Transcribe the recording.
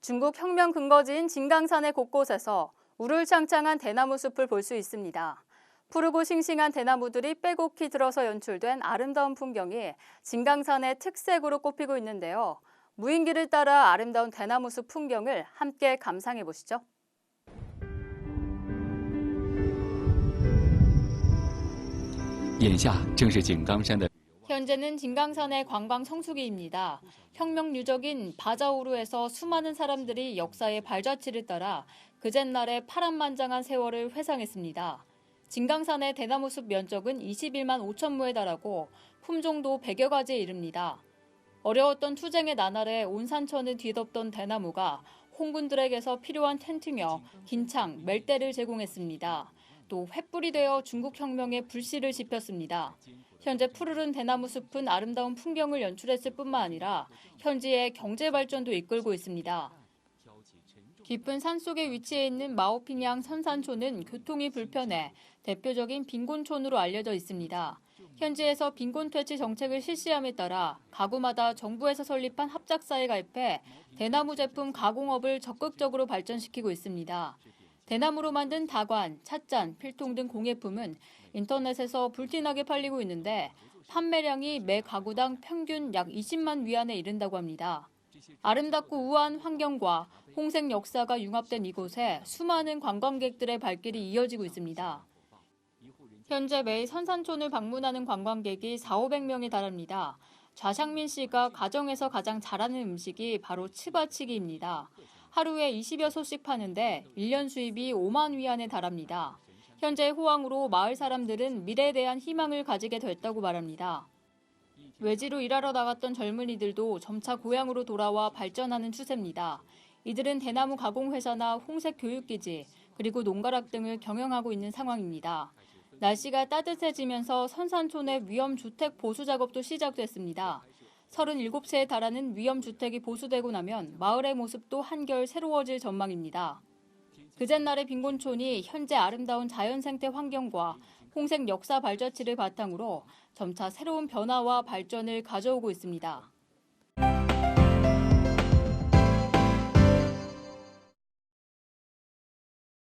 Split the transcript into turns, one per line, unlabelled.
중국 혁명 근거지인 진강산의 곳곳에서 우르창창한 대나무 숲을 볼 수 있습니다. 푸르고 싱싱한 대나무들이 빼곡히 들어서 연출된 아름다운 풍경이 진강산의 특색으로 꼽히고 있는데요. 무인기를 따라 아름다운 대나무 숲 풍경을 함께 감상해 보시죠. 현재는 진강산의 관광 성수기입니다. 혁명 유적인 바자우루에서 수많은 사람들이 역사의 발자취를 따라 그젠날의 파란만장한 세월을 회상했습니다. 진강산의 대나무숲 면적은 21만 5천 무에 달하고 품종도 100여 가지에 이릅니다. 어려웠던 투쟁의 나날에 온 산천을 뒤덮던 대나무가 홍군들에게서 필요한 텐트며 긴창, 멜대를 제공했습니다. 또 횃불이 되어 중국 혁명의 불씨를 지폈습니다. 현재 푸르른 대나무 숲은 아름다운 풍경을 연출했을 뿐만 아니라 현지의 경제 발전도 이끌고 있습니다. 깊은 산 속에 위치해 있는 마오핑양 선산촌은 교통이 불편해 대표적인 빈곤촌으로 알려져 있습니다. 현지에서 빈곤 퇴치 정책을 실시함에 따라 가구마다 정부에서 설립한 합작사에 가입해 대나무 제품 가공업을 적극적으로 발전시키고 있습니다. 대나무로 만든 다관, 찻잔, 필통 등 공예품은 인터넷에서 불티나게 팔리고 있는데 판매량이 매 가구당 평균 약 20만 위안에 이른다고 합니다. 아름답고 우아한 환경과 홍색 역사가 융합된 이곳에 수많은 관광객들의 발길이 이어지고 있습니다. 현재 매일 선산촌을 방문하는 관광객이 4, 500명에 달합니다. 좌상민 씨가 가정에서 가장 잘하는 음식이 바로 치바치기입니다. 하루에 20여 소씩 파는데 1년 수입이 5만 위안에 달합니다. 현재 호황으로 마을 사람들은 미래에 대한 희망을 가지게 됐다고 말합니다. 외지로 일하러 나갔던 젊은이들도 점차 고향으로 돌아와 발전하는 추세입니다. 이들은 대나무 가공회사나 홍색 교육기지, 그리고 농가락 등을 경영하고 있는 상황입니다. 날씨가 따뜻해지면서 선산촌의 위험 주택 보수 작업도 시작됐습니다. 37채에 달하는 위험 주택이 보수되고 나면 마을의 모습도 한결 새로워질 전망입니다. 그전날의 빈곤촌이 현재 아름다운 자연생태 환경과 홍색 역사 발자취를 바탕으로 점차 새로운 변화와 발전을 가져오고 있습니다.